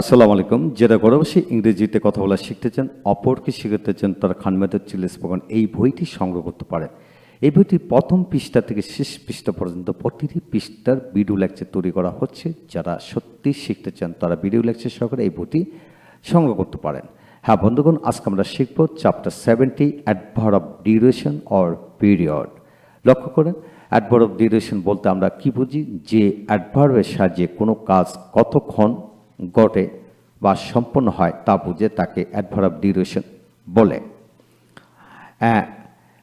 আসসালামু আলাইকুম। যেটা যারা গরবসী ইংরেজিতে কথা বলা শিখতে চান, অপরকে শিখাতে চান, তারা খানমেদের চিলে স্পোকন। এই বইটি সংগ্রহ করতে পারেন এই বইটির প্রথম পৃষ্ঠা থেকে শেষ পৃষ্ঠা পর্যন্ত প্রতিটি পৃষ্ঠার ভিডিও লেকচার তৈরি করা হচ্ছে। যারা সত্যি শিখতে চান, তারা ভিডিও লেকচার সহকারে এই বইটি সংগ্রহ করতে পারেন। হ্যাঁ বন্ধুগণ, আজকে আমরা শিখব chapter seventy adverb of duration or period লক্ষ্য করেন অ্যাডভার অফ ডিউরেশন বলতে আমরা কি বুঝি? যে অ্যাডভার্বের সাহায্যে কোনো কাজ কতক্ষণ ঘটে বা সম্পন্ন হয় তা বুঝে তাকে অ্যাডভার অফ ডিউরেশন বলে।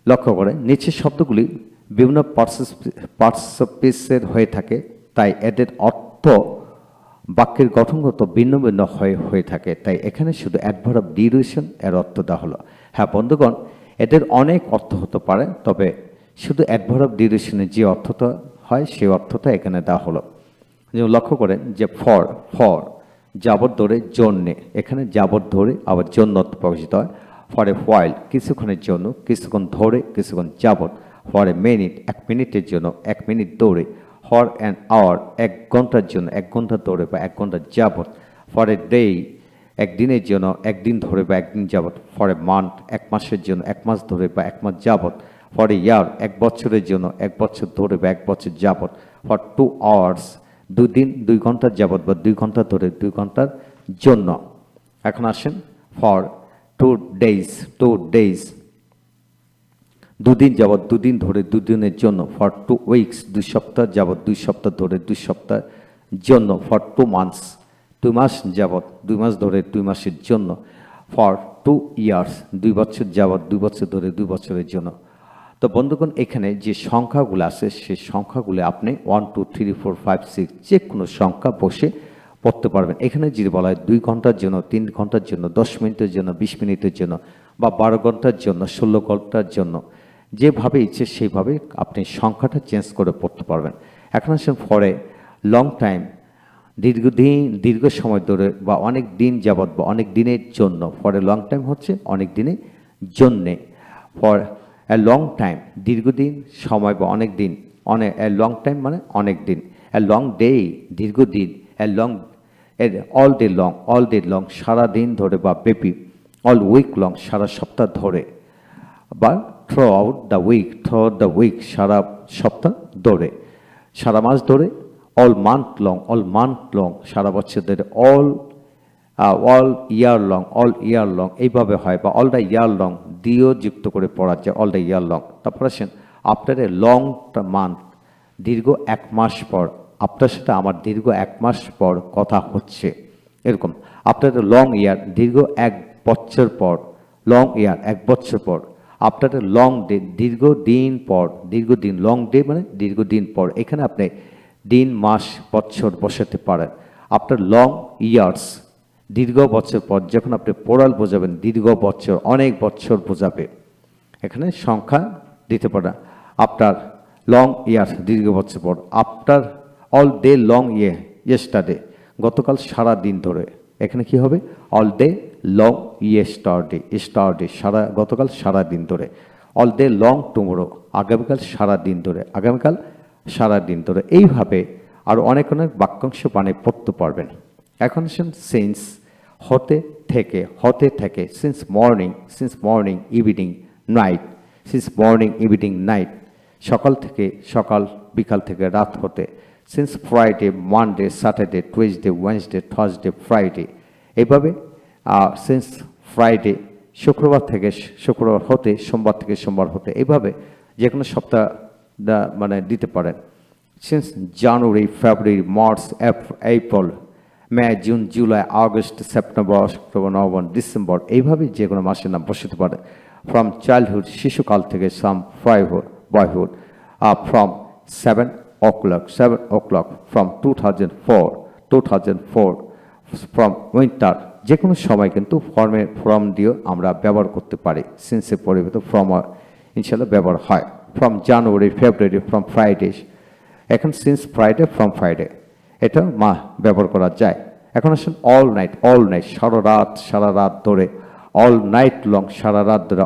লক্ষ্য করে, নিচের শব্দগুলি বিভিন্ন পার্টসপিসের হয়ে থাকে, তাই এদের অর্থ বাক্যের গঠনগত ভিন্ন ভিন্ন হয়ে হয়ে থাকে। তাই এখানে শুধু অ্যাডভার অফ ডিউরেশন এর অর্থ দেওয়া হলো। হ্যাঁ বন্ধুগণ, এদের অনেক অর্থ হতে পারে, তবে শুধু অ্যাডভার অফ ডিউরেশনের যে অর্থটা হয় সেই অর্থটা এখানে দেওয়া হলো। যেমন লক্ষ্য করেন যে ফর ফর যাবত ধরে জন্যে। এখানে যাবত ধরে আবার জন্য প্রকাশিত হয়। ফর এ হোয়াইল কিছুক্ষণের জন্য, কিছুক্ষণ ধরে, কিছুক্ষণ যাবত ফর এ মিনিট এক মিনিটের জন্য, এক মিনিট দৌড়ে। ফর অ্যান আওয়ার এক ঘণ্টার জন্য, এক ঘণ্টা দৌড়ে বা এক ঘণ্টা যাবত ফর এ ডে একদিনের জন্য একদিন ধরে বা একদিন যাবত ফর এ মান্থ এক মাসের জন্য, এক মাস ধরে বা এক মাস যাবত ফর এ ইয়ার এক বছরের জন্য, এক বছর ধরে বা এক বছর যাবত ফর টু আওয়ার্স দুই দিন, দুই ঘণ্টার যাবৎ বা দুই ঘণ্টা ধরে, দুই ঘণ্টার জন্য। এখন আসেন for two days two days দুদিন যাবৎ, দুদিন ধরে, দুদিনের জন্য ফর টু উইকস দুই সপ্তাহ যাবৎ, দুই সপ্তাহ ধরে, দুই সপ্তাহ জন্য ফর টু মান্থস দুই মাস যাবৎ, দুই মাস ধরে, দুই মাসের জন্য ফর টু ইয়ার্স দুই বছর যাবৎ, দুই বছর ধরে, দুই বছরের জন্য তো বন্ধুগণ, এখানে যে সংখ্যাগুলো আছে, সেই সংখ্যাগুলো আপনি one two three four five six যে কোনো সংখ্যা বসে পড়তে পারবেন। এখানে যদি বলা হয় দুই ঘণ্টার জন্য, তিন ঘণ্টার জন্য, দশ মিনিটের জন্য, বিশ মিনিটের জন্য বা বারো ঘণ্টার জন্য, ষোলো ঘণ্টার জন্য, যেভাবে ইচ্ছে সেইভাবে আপনি সংখ্যাটা চেঞ্জ করে পড়তে পারবেন। এখন আসেন ফরে লং টাইম দীর্ঘদিন, দীর্ঘ সময় ধরে বা অনেক দিন যাবৎ বা অনেক দিনের জন্য ফর লং টাইম হচ্ছে অনেক দিনের জন্যে ফর এ লং টাইম দীর্ঘদিন সময় বা অনেক দিন অনেক এ লং টাইম মানে অনেক দিন। এ লং ডে দীর্ঘদিন a long all day long all day long সারা দিন ধরে বা ব্যাপী অল উইক লং সারা সপ্তাহ ধরে। বা throughout the week throughout the week সারা সপ্তাহ ধরে। সারা মাস ধরে all month long all month long সারা বছর ধরে all all year long all year long এইভাবে হয় বা অল দ্য ইয়ার লং দিয়েও যুক্ত করে পড়া যায় অল দ্য ইয়ার লং তারপর আসেন আফটার এ লং মান্থ দীর্ঘ এক মাস পর, আপনার সাথে আমার দীর্ঘ এক মাস পর কথা হচ্ছে। এরকম আফটার এ লং ইয়ার দীর্ঘ এক বছর পর লং ইয়ার এক বছর পর আফটার এ লং ডে দীর্ঘ দিন পর দীর্ঘদিন লং ডে মানে দীর্ঘদিন পর, এখানে আপনি দিন, মাস, বছর বসাতে পারেন। আফটার লং ইয়ার্স দীর্ঘ বছর পর যখন আপনি পোড়াল বোঝাবেন দীর্ঘ বছর, অনেক বছর বোঝাবে এখানে সংখ্যা দিতে পারে। আফটার লং ইয়ার দীর্ঘ বছর পর আফটার অল ডে লং ইয়ে ইয়েস্টারডে গতকাল সারা দিন ধরে, এখানে কি হবে? অল ডে লং ইয়েস্টারডে স্টারডে সারা, গতকাল সারা দিন ধরে অল ডে লং টুমোরো আগামীকাল সারা দিন ধরে, আগামীকাল সারা দিন ধরে, এইভাবে আর অনেক অনেক বাক্যাংশ মানে পড়তে পারবেন। এখন আসেন সিন্স হতে থেকে হতে থেকে since morning since morning evening night since morning evening night সকাল থেকে সকাল, বিকাল থেকে রাত হতে since Friday Monday Saturday Tuesday Wednesday Thursday Friday এইভাবে সিন্স ফ্রাইডে শুক্রবার থেকে শুক্রবার হতে, সোমবার থেকে সোমবার হতে এইভাবে যে কোনো সপ্তাহ মানে দিতে পারেন। Since January February March April May, June, July, August, September, October, November, December, এইভাবে যে কোনো মাসের নাম বসতে পারে। ফ্রম চাইল্ডহুড শিশুকাল থেকে সাম ফ্রাইহুড boyhood from seven o'clock seven o'clock from two thousand four two thousand four from winter যে কোনো সময় কিন্তু ফর্মের ফর্ম দিয়েও আমরা ব্যবহার করতে পারি। সিন্সের পরিবর্তে ফ্রম ইনশাল্লাহ ব্যবহার হয়। From January February from Friday এখন সিন্স ফ্রাইডে ফ্রম ফ্রাইডে এটা মা ব্যবহার করা যায়। এখন আসেন অল নাইট অল নাইট সারা রাত সারা রাত ধরে। অল নাইট লং সারা রাত ধরে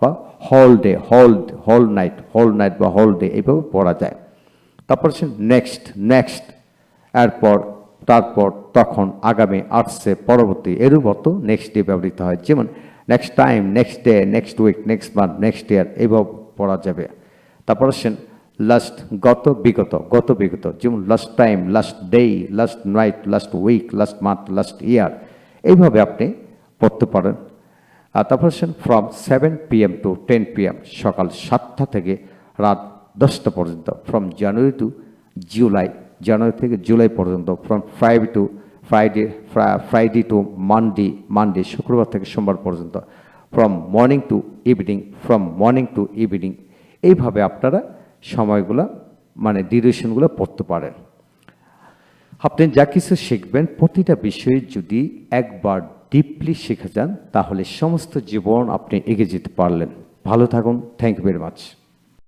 বা হল ডে হল হল নাইট হল নাইট বা হল ডে এইভাবে পড়া যায়। তারপর আসেন নেক্সট নেক্সট এরপর, তারপর, তখন, আগামী আর্টসে পরবর্তী, এরূপ অর্থ নেক্সট ডে ব্যবহৃত হয়। যেমন next time next day next week next month next year এইভাবে পড়া যাবে। তারপর আসেন লাস্ট গত বিগত গত বিগত, যেমন last time last day last night last week last month last year এইভাবে আপনি পড়তে পারেন। আর তারপর from seven P M to ten P M সকাল সাতটা থেকে রাত দশটা পর্যন্ত ফ্রম জানুয়ারি টু জুলাই জানুয়ারি থেকে জুলাই পর্যন্ত from Friday to Friday Friday to Monday Monday শুক্রবার থেকে সোমবার পর্যন্ত from morning to evening from morning to evening এইভাবে আপনারা সময়গুলো মানে ডিউরেশনগুলো পড়তে পারেন। আপনি যা কিছু শিখবেন, প্রতিটা বিষয়ে যদি একবার ডিপলি শেখা যান, তাহলে সমস্ত জীবন আপনি এগিয়ে যেতে পারলেন। ভালো থাকুন। Thank you very much